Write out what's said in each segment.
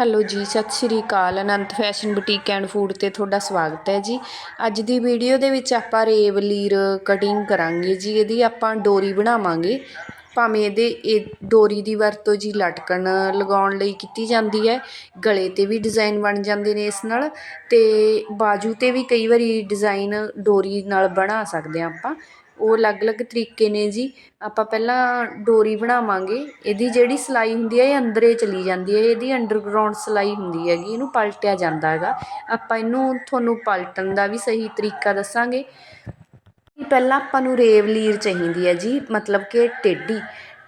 Hello ji, ਸਤਿ ਸ਼੍ਰੀ ਅਕਾਲ, Anant fashion boutique and food ਤੇ ਤੁਹਾਡਾ ਸਵਾਗਤ ਹੈ ਜੀ। ਅੱਜ ਦੀ ਵੀਡੀਓ ਦੇ ਵਿੱਚ ਆਪਾਂ ਰੇਵ ਲੀਰ ਕਟਿੰਗ ਕਰਾਂਗੇ ਜੀ, ਇਹਦੀ ਆਪਾਂ ਡੋਰੀ ਬਣਾਵਾਂਗੇ। ਭਾਵੇਂ ਇਹਦੇ, ਇਹ ਡੋਰੀ ਦੀ ਵਰਤੋਂ ਜੀ ਲਟਕਣ ਲਗਾਉਣ ਲਈ ਕੀਤੀ ਜਾਂਦੀ ਹੈ, ਗਲੇ ਤੇ ਵੀ ਡਿਜ਼ਾਈਨ ਬਣ ਜਾਂਦੇ ਨੇ ਇਸ ਨਾਲ, ਤੇ ਬਾਜੂ ਤੇ ਵੀ ਕਈ ਵਾਰੀ ਡਿਜ਼ਾਈਨ ਡੋਰੀ ਨਾਲ ਬਣਾ ਸਕਦੇ ਹਾਂ ਆਪਾਂ। ਉਹ ਅਲੱਗ-ਅਲੱਗ ਤਰੀਕੇ ਨੇ ਜੀ। ਆਪਾਂ ਪਹਿਲਾਂ ਡੋਰੀ ਬਣਾਵਾਂਗੇ। ਇਹਦੀ ਜਿਹੜੀ ਸਿਲਾਈ ਹੁੰਦੀ ਹੈ ਇਹ ਅੰਦਰੇ ਚਲੀ ਜਾਂਦੀ ਹੈ ਇਹਦੀ ਅੰਡਰਗਰਾਉਂਡ ਸਿਲਾਈ ਹੁੰਦੀ ਹੈਗੀ, ਇਹਨੂੰ ਪਲਟਿਆ ਜਾਂਦਾ ਹੈਗਾ। ਆਪਾਂ ਇਹਨੂੰ ਤੁਹਾਨੂੰ ਪਲਟਣ ਦਾ ਵੀ ਸਹੀ ਤਰੀਕਾ ਦੱਸਾਂਗੇ। ਪਹਿਲਾਂ ਆਪਾਂ ਨੂੰ ਰੇਵ ਲੀਰ ਚਾਹੀਦੀ ਹੈ ਜੀ, ਮਤਲਬ ਕਿ ਟੇਢੀ।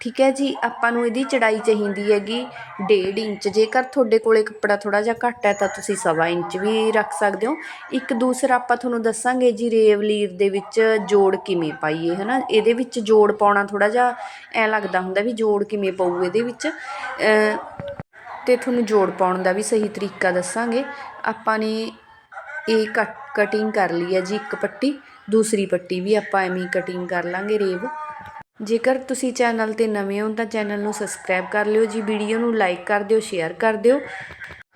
ਠੀਕ ਹੈ ਜੀ, ਆਪਾਂ ਨੂੰ ਇਹਦੀ ਚੜਾਈ ਚਾਹੀਦੀ ਹੈਗੀ ਡੇਢ ਇੰਚ। ਜੇਕਰ ਤੁਹਾਡੇ ਕੋਲੇ ਕੱਪੜਾ ਥੋੜਾ ਜਿਹਾ ਘੱਟ ਹੈ ਤਾਂ ਤੁਸੀਂ ਸਵਾ ਇੰਚ ਵੀ ਰੱਖ ਸਕਦੇ ਹੋ। ਇੱਕ ਦੂਸਰਾ ਆਪਾਂ ਤੁਹਾਨੂੰ ਦੱਸਾਂਗੇ ਜੀ, ਰੇਵ ਲੀਰ ਦੇ ਵਿੱਚ ਜੋੜ ਕਿਵੇਂ ਪਾਈਏ, ਹਨਾ? ਇਹਦੇ ਵਿੱਚ ਜੋੜ ਪਾਉਣਾ ਥੋੜਾ ਜਿਹਾ ਐ ਲੱਗਦਾ ਹੁੰਦਾ ਵੀ ਜੋੜ ਕਿਵੇਂ ਪਊ ਇਹਦੇ ਵਿੱਚ। ਤੇ ਤੁਹਾਨੂੰ ਜੋੜ ਪਾਉਣ ਦਾ ਵੀ ਸਹੀ ਤਰੀਕਾ ਦੱਸਾਂਗੇ। ਆਪਾਂ ਨੇ ਇਹ ਕਟਿੰਗ ਕਰ ਲਈ ਹੈ ਜੀ ਇੱਕ ਪੱਟੀ। ਦੂਸਰੀ ਪੱਟੀ ਵੀ ਆਪਾਂ ਐਵੇਂ ਕਟਿੰਗ ਕਰ ਲਾਂਗੇ ਰੇਵ। ਜੇਕਰ ਤੁਸੀਂ ਚੈਨਲ ਤੇ ਨਵੇਂ ਹੋ ਤਾਂ ਚੈਨਲ ਨੂੰ ਸਬਸਕ੍ਰਾਈਬ ਕਰ ਲਿਓ ਜੀ, ਵੀਡੀਓ ਨੂੰ ਲਾਈਕ ਕਰ ਦਿਓ, ਸ਼ੇਅਰ ਕਰ ਦਿਓ।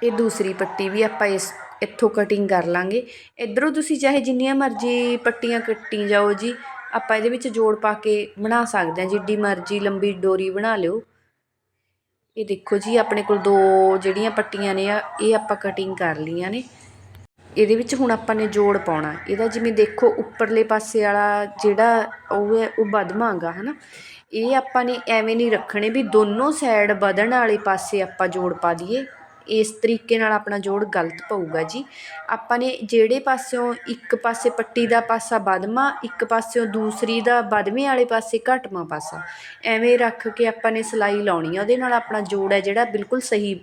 ਇਹ ਦੂਸਰੀ ਪੱਟੀ ਵੀ ਆਪਾਂ ਇਸ, ਇੱਥੋਂ ਕਟਿੰਗ ਕਰ ਲਾਂਗੇ। ਇਧਰੋਂ ਤੁਸੀਂ ਚਾਹੇ ਜਿੰਨੀਆਂ ਮਰਜ਼ੀ ਪੱਟੀਆਂ ਕੱਟੀ ਜਾਓ ਜੀ, ਆਪਾਂ ਇਹਦੇ ਵਿੱਚ ਜੋੜ ਪਾ ਕੇ ਬਣਾ ਸਕਦੇ ਹਾਂ। ਜਿੱਡੀ ਮਰਜ਼ੀ ਲੰਬੀ ਡੋਰੀ ਬਣਾ ਲਿਓ। ਇਹ ਦੇਖੋ ਜੀ, ਆਪਣੇ ਕੋਲ ਦੋ ਜਿਹੜੀਆਂ ਪੱਟੀਆਂ ਨੇ ਇਹ ਆਪਾਂ ਕਟਿੰਗ ਕਰ ਲਈਆਂ ਨੇ। ਇਹਦੇ ਵਿੱਚ ਹੁਣ ਆਪਾਂ ਨੇ ਜੋੜ ਪਾਉਣਾ। ਇਹਦਾ ਜਿਵੇਂ ਦੇਖੋ, ਉੱਪਰਲੇ ਪਾਸੇ ਵਾਲਾ ਜਿਹੜਾ ਉਹ ਹੈ, ਉਹ ਬਦਮਾ ਗਾ ਹੈ ਨਾ ਇਹ ਆਪਾਂ ਨੇ ਐਵੇਂ ਨਹੀਂ ਰੱਖਣੇ ਵੀ ਦੋਨੋਂ ਸਾਈਡ ਵਧਣ ਵਾਲੇ ਪਾਸੇ ਆਪਾਂ ਜੋੜ ਪਾ ਦਈਏ। ਇਸ ਤਰੀਕੇ ਨਾਲ ਆਪਣਾ ਜੋੜ ਗਲਤ ਪਊਗਾ ਜੀ। ਆਪਾਂ ਨੇ ਜਿਹੜੇ ਪਾਸਿਓਂ ਇੱਕ ਪਾਸੇ ਪੱਟੀ ਦਾ ਪਾਸਾ ਵਧਮਾ ਇੱਕ ਪਾਸਿਓਂ ਦੂਸਰੀ ਦਾ ਵਧਵੇਂ ਵਾਲੇ ਪਾਸੇ ਘਟਮਾ ਪਾਸਾ। ਐਵੇਂ ਰੱਖ ਕੇ ਆਪਾਂ ਨੇ ਸਲਾਈ ਲਾਉਣੀ ਆ। ਉਹਦੇ ਨਾਲ ਆਪਣਾ ਜੋੜ ਹੈ ਜਿਹੜਾ ਬਿਲਕੁਲ ਸਹੀ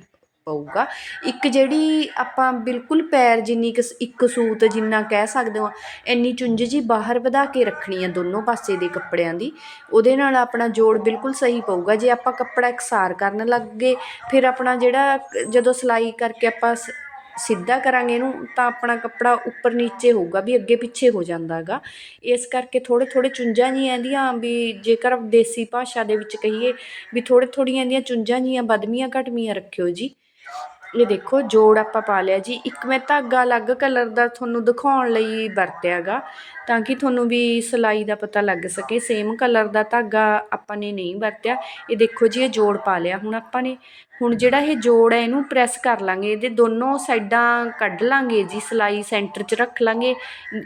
ਪਊਗਾ। ਇੱਕ ਜਿਹੜੀ ਆਪਾਂ ਬਿਲਕੁਲ ਪੈਰ ਜਿੰਨੀ ਕੁ ਇੱਕ ਸੂਤ ਜਿੰਨਾ ਕਹਿ ਸਕਦੇ ਹਾਂ, ਇੰਨੀ ਚੁੰਝ ਜੀ ਬਾਹਰ ਵਧਾ ਕੇ ਰੱਖਣੀ ਆ ਦੋਨੋਂ ਪਾਸੇ ਦੇ ਕੱਪੜਿਆਂ ਦੀ, ਉਹਦੇ ਨਾਲ ਆਪਣਾ ਜੋੜ ਬਿਲਕੁਲ ਸਹੀ ਪਊਗਾ। ਜੇ ਆਪਾਂ ਕੱਪੜਾ ਇਕਸਾਰ ਕਰਨ ਲੱਗ ਗਏ, ਫਿਰ ਆਪਣਾ ਜਿਹੜਾ ਜਦੋਂ ਸਿਲਾਈ ਕਰਕੇ ਆਪਾਂ ਸਿੱਧਾ ਕਰਾਂਗੇ ਇਹਨੂੰ, ਤਾਂ ਆਪਣਾ ਕੱਪੜਾ ਉੱਪਰ ਨੀਚੇ ਹੋਊਗਾ ਵੀ ਅੱਗੇ ਪਿੱਛੇ ਹੋ ਜਾਂਦਾ ਹੈਗਾ ਇਸ ਕਰਕੇ ਥੋੜੇ ਥੋੜੇ ਚੁੰਝਾਂ ਜੀਆਂ ਇਹਦੀਆਂ ਵੀ ਜੇਕਰ ਦੇਸੀ ਭਾਸ਼ਾ ਦੇ ਵਿੱਚ ਕਹੀਏ, ਵੀ ਥੋੜੇ ਥੋੜੀਆਂ ਇਹਦੀਆਂ ਚੁੰਝਾਂ ਜੀਆਂ ਬਦਮੀਆਂ ਘਟਮੀਆਂ ਰੱਖਿਓ ਜੀ। ਇਹ ਦੇਖੋ, ਜੋੜ ਆਪਾਂ ਪਾ ਲਿਆ ਜੀ। ਇੱਕ ਮੈਂ ਧਾਗਾ ਅਲੱਗ ਕਲਰ ਦਾ ਤੁਹਾਨੂੰ ਦਿਖਾਉਣ ਲਈ ਵਰਤਿਆ ਗਾ ਤਾਂ ਕਿ ਤੁਹਾਨੂੰ ਵੀ ਸਿਲਾਈ ਦਾ ਪਤਾ ਲੱਗ ਸਕੇ। ਸੇਮ ਕਲਰ ਦਾ ਧਾਗਾ ਆਪਾਂ ਨੇ ਨਹੀਂ ਵਰਤਿਆ। ਇਹ ਦੇਖੋ ਜੀ, ਇਹ ਜੋੜ ਪਾ ਲਿਆ ਹੁਣ ਆਪਾਂ ਨੇ। ਹੁਣ ਜਿਹੜਾ ਇਹ ਜੋੜ ਹੈ, ਇਹਨੂੰ ਪ੍ਰੈਸ ਕਰ ਲਾਂਗੇ। ਇਹਦੇ ਦੋਨੋਂ ਸਾਈਡਾਂ ਕੱਢ ਲਾਂਗੇ ਜੀ, ਸਲਾਈ ਸੈਂਟਰ 'ਚ ਰੱਖ ਲਾਂਗੇ।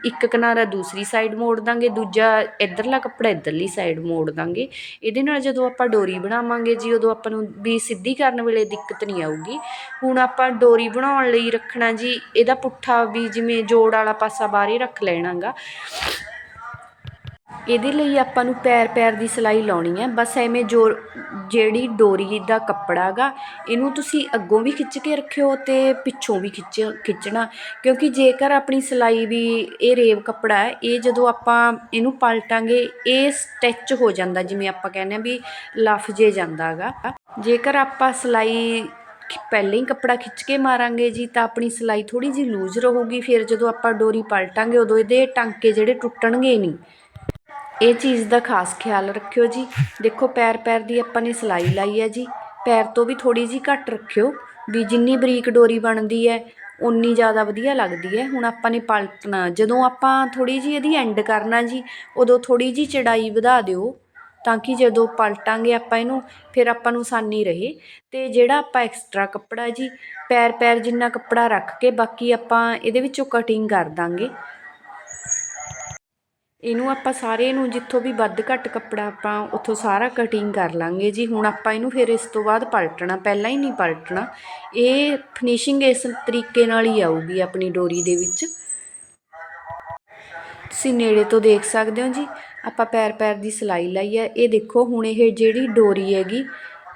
ਇੱਕ ਕਿਨਾਰਾ ਦੂਸਰੀ ਸਾਈਡ ਮੋੜ ਦਾਂਗੇ, ਦੂਜਾ ਇਧਰਲਾ ਕੱਪੜਾ ਇਧਰਲੀ ਸਾਈਡ ਮੋੜ ਦਾਂਗੇ। ਇਹਦੇ ਨਾਲ ਜਦੋਂ ਆਪਾਂ ਡੋਰੀ ਬਣਾਵਾਂਗੇ ਜੀ, ਉਦੋਂ ਆਪਾਂ ਨੂੰ ਵੀ ਸਿੱਧੀ ਕਰਨ ਵੇਲੇ ਦਿੱਕਤ ਨਹੀਂ ਆਊਗੀ। ਹੁਣ ਆਪਾਂ ਡੋਰੀ ਬਣਾਉਣ ਲਈ ਰੱਖਣਾ ਜੀ, ਇਹਦਾ ਪੁੱਠਾ ਵੀ ਜਿਵੇਂ ਜੋੜ ਵਾਲਾ ਪਾਸਾ ਬਾਹਰ ਹੀ ਰੱਖ ਲੈਣਾਗਾ। ਇਹਦੇ ਲਈ ਆਪਾਂ ਨੂੰ ਪੈਰ ਪੈਰ ਦੀ ਸਿਲਾਈ ਲਾਉਣੀ ਹੈ। ਬਸ ਐਵੇਂ ਜੋ ਜਿਹੜੀ ਡੋਰੀ ਦਾ ਕੱਪੜਾ ਹੈਗਾ ਇਹਨੂੰ ਤੁਸੀਂ ਅੱਗੋਂ ਵੀ ਖਿੱਚ ਕੇ ਰੱਖਿਓ ਤੇ ਪਿੱਛੋਂ ਵੀ ਖਿੱਚ, ਖਿੱਚਣਾ। ਕਿਉਂਕਿ ਜੇਕਰ ਆਪਣੀ ਸਿਲਾਈ ਵੀ ਇਹ ਰੇਵ ਕੱਪੜਾ ਹੈ, ਇਹ ਜਦੋਂ ਆਪਾਂ ਇਹਨੂੰ ਪਲਟਾਂਗੇ, ਇਹ ਸਟਿਚ ਹੋ ਜਾਂਦਾ, ਜਿਵੇਂ ਆਪਾਂ ਕਹਿੰਦੇ ਆ ਵੀ ਲਫ ਜੇ ਜਾਂਦਾ ਹੈਗਾ ਜੇਕਰ ਆਪਾਂ ਸਿਲਾਈ ਪਹਿਲਾਂ ਹੀ ਕੱਪੜਾ ਖਿੱਚ ਕੇ ਮਾਰਾਂਗੇ ਜੀ, ਤਾਂ ਆਪਣੀ ਸਿਲਾਈ ਥੋੜੀ ਜਿਹੀ ਲੂਜ਼ ਰਹੂਗੀ, ਫਿਰ ਜਦੋਂ ਆਪਾਂ ਡੋਰੀ ਪਲਟਾਂਗੇ ਉਦੋਂ ਇਹਦੇ ਟਾਂਕੇ ਜਿਹੜੇ ਟੁੱਟਣਗੇ ਨਹੀਂ। ਇਹ ਚੀਜ਼ ਦਾ ਖਾਸ ਖਿਆਲ ਰੱਖਿਓ ਜੀ। ਦੇਖੋ, ਪੈਰ ਪੈਰ ਦੀ ਆਪਾਂ ਨੇ ਸਿਲਾਈ ਲਾਈ ਹੈ ਜੀ। ਪੈਰ ਤੋਂ ਵੀ ਥੋੜੀ ਜੀ ਘੱਟ ਰੱਖਿਓ ਵੀ ਜਿੰਨੀ ਬਰੀਕ ਡੋਰੀ ਬਣਦੀ ਹੈ ਉਨੀ ਜ਼ਿਆਦਾ ਵਧੀਆ ਲੱਗਦੀ ਹੈ। ਹੁਣ ਆਪਾਂ ਨੇ ਪਲਟਣਾ, ਜਦੋਂ ਆਪਾਂ ਥੋੜੀ ਜੀ ਇਹਦੀ ਐਂਡ ਕਰਨਾ ਜੀ, ਉਦੋਂ ਥੋੜੀ ਜੀ ਚੜਾਈ ਵਧਾ ਦਿਓ। ਤਾਂ ਕਿ ਜਦੋਂ ਪਲਟਾਂਗੇ ਆਪਾਂ ਇਹਨੂੰ, ਫਿਰ ਆਪਾਂ ਨੂੰ ਆਸਾਨੀ ਰਹੇ। ਅਤੇ ਜਿਹੜਾ ਆਪਾਂ ਐਕਸਟਰਾ ਕੱਪੜਾ ਜੀ, ਪੈਰ ਪੈਰ ਜਿੰਨਾ ਕੱਪੜਾ ਰੱਖ ਕੇ ਬਾਕੀ ਆਪਾਂ ਇਹਦੇ ਵਿੱਚੋਂ ਕਟਿੰਗ ਕਰ ਦਾਂਗੇ। ਇਹਨੂੰ ਆਪਾਂ ਸਾਰੇ ਨੂੰ ਜਿੱਥੋਂ ਵੀ ਵੱਧ ਘੱਟ ਕੱਪੜਾ ਆਪਾਂ ਉੱਥੋਂ ਸਾਰਾ ਕਟਿੰਗ ਕਰ ਲਾਂਗੇ ਜੀ। ਹੁਣ ਆਪਾਂ ਇਹਨੂੰ ਫਿਰ ਇਸ ਤੋਂ ਬਾਅਦ ਪਲਟਣਾ, ਪਹਿਲਾਂ ਹੀ ਨਹੀਂ ਪਲਟਣਾ। ਇਹ ਫਿਨਿਸ਼ਿੰਗ ਇਸ ਤਰੀਕੇ ਨਾਲ ਹੀ ਆਊਗੀ ਆਪਣੀ ਡੋਰੀ ਦੇ ਵਿੱਚ। ਤੁਸੀਂ ਨੇੜੇ ਤੋਂ ਦੇਖ ਸਕਦੇ ਹੋ ਜੀ। ਆਪਾਂ ਪੈਰ ਪੈਰ ਦੀ ਸਿਲਾਈ ਲਾਈ ਹੈ। ਇਹ ਦੇਖੋ, ਹੁਣ ਇਹ ਜਿਹੜੀ ਡੋਰੀ ਹੈਗੀ,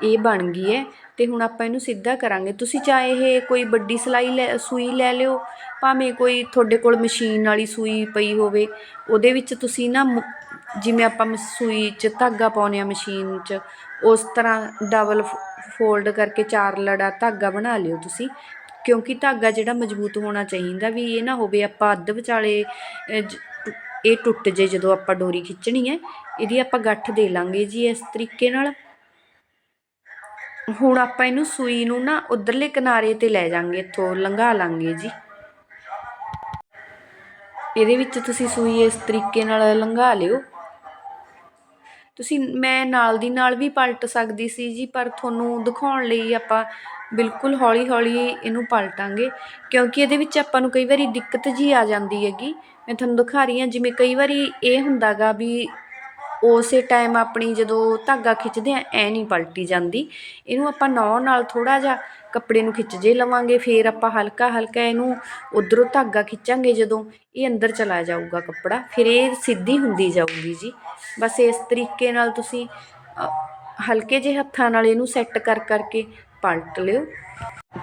ਇਹ ਬਣ ਗਈ ਹੈ ਤੇ ਹੁਣ ਆਪਾਂ ਇਹਨੂੰ ਸਿੱਧਾ ਕਰਾਂਗੇ। ਤੁਸੀਂ ਚਾਹੇ ਇਹ ਕੋਈ ਵੱਡੀ ਸਿਲਾਈ ਲੈ, ਸੂਈ ਲੈ ਲਿਓ, ਭਾਵੇਂ ਕੋਈ ਤੁਹਾਡੇ ਕੋਲ ਮਸ਼ੀਨ ਵਾਲੀ ਸੂਈ ਪਈ ਹੋਵੇ, ਉਹਦੇ ਵਿੱਚ ਤੁਸੀਂ ਨਾ ਜਿਵੇਂ ਆਪਾਂ ਸੂਈ 'ਚ ਧਾਗਾ ਪਾਉਂਦੇ ਆ ਮਸ਼ੀਨ 'ਚ, ਉਸ ਤਰ੍ਹਾਂ ਡਬਲ ਫੋਲਡ ਕਰਕੇ ਚਾਰ ਲੜਾ ਧਾਗਾ ਬਣਾ ਲਿਓ ਤੁਸੀਂ, ਕਿਉਂਕਿ ਧਾਗਾ ਜਿਹੜਾ ਮਜ਼ਬੂਤ ਹੋਣਾ ਚਾਹੀਦਾ ਵੀ ਇਹ ਨਾ ਹੋਵੇ ਆਪਾਂ ਅੱਧ ਵਿਚਾਲੇ ਇਹ ਟੁੱਟ ਜੇ ਜਦੋਂ ਆਪਾਂ ਡੋਰੀ ਖਿੱਚਣੀ ਹੈ, ਇਹਦੀ ਆਪਾਂ ਗੱਠ ਦੇ ਲਾਂਗੇ ਜੀ ਇਸ ਤਰੀਕੇ ਨਾਲ। ਹੁਣ ਆਪਾਂ ਇਹਨੂੰ ਸੂਈ ਨੂੰ ਨਾ ਉਧਰਲੇ ਕਿਨਾਰੇ ਤੇ ਲੈ ਜਾਾਂਗੇ, ਇੱਥੋਂ ਲੰਘਾ ਲਾਂਗੇ ਜੀ। ਇਹਦੇ ਵਿੱਚ ਤੁਸੀਂ ਸੂਈ ਇਸ ਤਰੀਕੇ ਨਾਲ ਲੰਘਾ ਲਿਓ। ਤੁਸੀਂ, ਮੈਂ ਨਾਲ ਦੀ ਨਾਲ ਵੀ ਪਲਟ ਸਕਦੀ ਸੀ ਜੀ, ਪਰ ਤੁਹਾਨੂੰ ਦਿਖਾਉਣ ਲਈ ਆਪਾਂ ਬਿਲਕੁਲ ਹੌਲੀ ਹੌਲੀ ਇਹਨੂੰ ਪਲਟਾਂਗੇ, ਕਿਉਂਕਿ ਇਹਦੇ ਵਿੱਚ ਆਪਾਂ ਨੂੰ ਕਈ ਵਾਰੀ ਦਿੱਕਤ ਜੀ ਆ ਜਾਂਦੀ ਹੈਗੀ। ਮੈਂ ਤੁਹਾਨੂੰ ਦਿਖਾ ਰਹੀ ਹਾਂ, ਜਿਵੇਂ ਕਈ ਵਾਰੀ ਇਹ ਹੁੰਦਾਗਾ ਵੀ ਉਸੇ ਟਾਈਮ ਆਪਣੀ ਜਦੋਂ ਧਾਗਾ ਖਿੱਚਦੇ ਆ ਐ ਨਹੀਂ ਪਲਟੀ ਜਾਂਦੀ। ਇਹਨੂੰ ਆਪਾਂ ਨੌ ਨਾਲ ਥੋੜਾ ਜਿਹਾ ਕੱਪੜੇ ਨੂੰ ਖਿੱਚ ਜੇ ਲਵਾਂਗੇ, ਫਿਰ ਆਪਾਂ ਹਲਕਾ ਹਲਕਾ ਇਹਨੂੰ ਉਧਰੋਂ ਧਾਗਾ ਖਿੱਚਾਂਗੇ ਜਦੋਂ ਇਹ ਅੰਦਰ ਚਲਾ ਜਾਊਗਾ ਕੱਪੜਾ, ਫਿਰ ਇਹ ਸਿੱਧੀ ਹੁੰਦੀ ਜਾਊਗੀ ਜੀ। ਬਸ ਇਸ ਤਰੀਕੇ ਨਾਲ ਤੁਸੀਂ ਹਲਕੇ ਜਿਹੇ ਹੱਥਾਂ ਨਾਲ ਇਹਨੂੰ ਸੈੱਟ ਕਰ ਕਰਕੇ ਪਲਟ ਲਿਓ।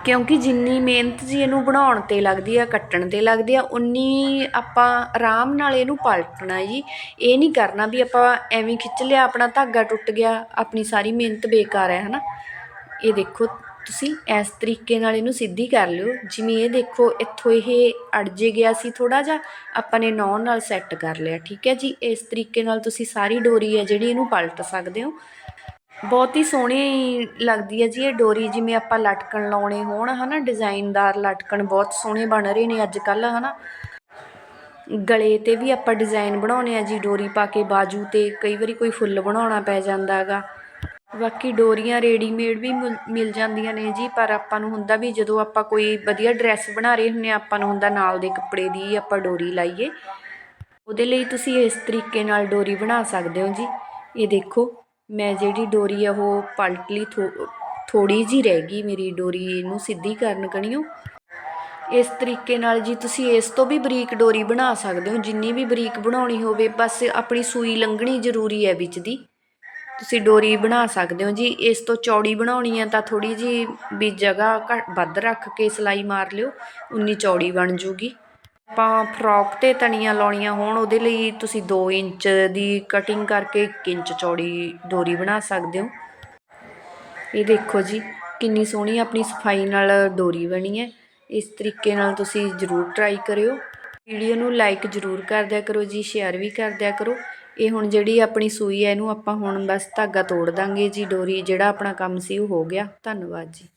ਕਿਉਂਕਿ ਜਿੰਨੀ ਮਿਹਨਤ ਜੀ ਇਹਨੂੰ ਬਣਾਉਣ ਤੇ ਲੱਗਦੀ ਆ, ਕੱਟਣ ਤੇ ਲੱਗਦੀ ਆ, ਉਨੀ ਆਪਾਂ ਆਰਾਮ ਨਾਲ ਇਹਨੂੰ ਪਲਟਣਾ ਜੀ। ਇਹ ਨਹੀਂ ਕਰਨਾ ਵੀ ਆਪਾਂ ਐਵੇਂ ਖਿੱਚ ਲਿਆ, ਆਪਣਾ ਧਾਗਾ ਟੁੱਟ ਗਿਆ, ਆਪਣੀ ਸਾਰੀ ਮਿਹਨਤ ਬੇਕਾਰ ਹੈ, ਹਨਾ? ਇਹ ਦੇਖੋ ਤੁਸੀਂ, ਇਸ ਤਰੀਕੇ ਨਾਲ ਇਹਨੂੰ ਸਿੱਧੀ ਕਰ ਲਿਓ। ਜਿਵੇਂ ਇਹ ਦੇਖੋ, ਇੱਥੋਂ ਇਹ ਅੜਜੇ ਗਿਆ ਸੀ ਥੋੜਾ ਜਿਹਾ, ਆਪਾਂ ਨੇ ਨੌ ਨਾਲ ਸੈੱਟ ਕਰ ਲਿਆ, ਠੀਕ ਹੈ ਜੀ? ਇਸ ਤਰੀਕੇ ਨਾਲ ਤੁਸੀਂ ਸਾਰੀ ਡੋਰੀ ਹੈ ਜਿਹੜੀ ਇਹਨੂੰ ਪਲਟ ਸਕਦੇ ਹੋ। ਬਹੁਤ ਹੀ ਸੋਹਣੀ ਲੱਗਦੀ ਹੈ ਜੀ ਇਹ ਡੋਰੀ, ਜਿਵੇਂ ਆਪਾਂ ਲਟਕਣ ਲਾਉਣੇ ਹੋਣ, ਹਨਾ, ਡਿਜ਼ਾਈਨਦਾਰ ਲਟਕਣ ਬਹੁਤ ਸੋਹਣੇ ਬਣ ਰਹੇ ਨੇ ਅੱਜ ਕੱਲ ਹਨਾ। ਗਲੇ ਤੇ ਵੀ ਆਪਾਂ ਡਿਜ਼ਾਈਨ ਬਣਾਉਣੇ ਆ ਜੀ, ਡੋਰੀ ਪਾ ਕੇ ਬਾਜੂ ਤੇ ਕਈ ਵਾਰੀ ਕੋਈ ਫੁੱਲ ਬਣਾਉਣਾ ਪੈ ਜਾਂਦਾ ਹੈਗਾ। ਬਾਕੀ ਡੋਰੀਆਂ ਰੈਡੀਮੇਡ ਵੀ ਮਿਲ- ਮਿਲ ਜਾਂਦੀਆਂ ਨੇ ਜੀ, ਪਰ ਆਪਾਂ ਨੂੰ ਹੁੰਦਾ ਵੀ ਜਦੋਂ ਆਪਾਂ ਕੋਈ ਵਧੀਆ ਡਰੈਸ ਬਣਾ ਰਹੇ ਹੁੰਨੇ ਆ, ਆਪਾਂ ਨੂੰ ਹੁੰਦਾ ਨਾਲ ਦੇ ਕੱਪੜੇ ਦੀ ਆਪਾਂ ਡੋਰੀ ਲਾਈਏ। ਉਹਦੇ ਲਈ ਤੁਸੀਂ ਇਸ ਤਰੀਕੇ ਨਾਲ ਡੋਰੀ ਬਣਾ ਸਕਦੇ ਹੋ ਜੀ। ਇਹ ਦੇਖੋ। ਮੈਂ ਜਿਹੜੀ ਡੋਰੀ ਆ ਉਹ ਪਲਟ ਲਈ ਥੋੜੀ ਜੀ ਰਹਿ ਗਈ ਮੇਰੀ ਡੋਰੀ ਇਹਨੂੰ ਸਿੱਧੀ ਕਰਨ ਕਣੀਓ। ਇਸ ਤਰੀਕੇ ਨਾਲ ਜੀ ਤੁਸੀਂ ਇਸ ਤੋਂ ਵੀ ਬਰੀਕ ਡੋਰੀ ਬਣਾ ਸਕਦੇ ਹੋ, ਜਿੰਨੀ ਵੀ ਬਰੀਕ ਬਣਾਉਣੀ ਹੋਵੇ, ਬਸ ਆਪਣੀ ਸੂਈ ਲੰਘਣੀ ਜ਼ਰੂਰੀ ਹੈ ਵਿੱਚ ਦੀ। ਤੁਸੀਂ ਡੋਰੀ ਬਣਾ ਸਕਦੇ ਹੋ ਜੀ, ਇਸ ਤੋਂ ਚੌੜੀ ਬਣਾਉਣੀ ਹੈ ਤਾਂ ਥੋੜੀ ਜੀ ਵੀ ਜਗ੍ਹਾ ਘੱਟ ਵੱਧ ਰੱਖ ਕੇ ਸਲਾਈ ਮਾਰ ਲਿਓ, ਉਨੀ ਚੌੜੀ ਬਣ ਜੂਗੀ। ਆਪਾਂ ਫਰੋਕ ਤੇ ਤਣੀਆਂ ਲਾਉਣੀਆਂ ਹੋਣ, ਉਹਦੇ ਲਈ ਤੁਸੀਂ ਦੋ ਇੰਚ ਦੀ ਕਟਿੰਗ ਕਰਕੇ ਇੱਕ ਇੰਚ ਚੌੜੀ ਡੋਰੀ ਬਣਾ ਸਕਦੇ ਹੋ। ਇਹ ਦੇਖੋ ਜੀ, ਕਿੰਨੀ ਸੋਹਣੀ ਆਪਣੀ ਸਫ਼ਾਈ ਨਾਲ ਡੋਰੀ ਬਣੀ ਹੈ। ਇਸ ਤਰੀਕੇ ਨਾਲ ਤੁਸੀਂ ਜ਼ਰੂਰ ਟਰਾਈ ਕਰਿਓ। ਵੀਡੀਓ ਨੂੰ ਲਾਈਕ ਜ਼ਰੂਰ ਕਰ ਦਿਆ ਕਰੋ ਜੀ ਸ਼ੇਅਰ ਵੀ ਕਰ ਦਿਆ ਕਰੋ। ਇਹ ਹੁਣ ਜਿਹੜੀ ਆਪਣੀ ਸੂਈ ਹੈ, ਇਹਨੂੰ ਆਪਾਂ ਹੁਣ ਬਸ ਧਾਗਾ ਤੋੜ ਦਾਂਗੇ ਜੀ, ਡੋਰੀ ਜਿਹੜਾ ਆਪਣਾ ਕੰਮ ਸੀ, ਉਹ ਹੋ ਗਿਆ। ਧੰਨਵਾਦ ਜੀ।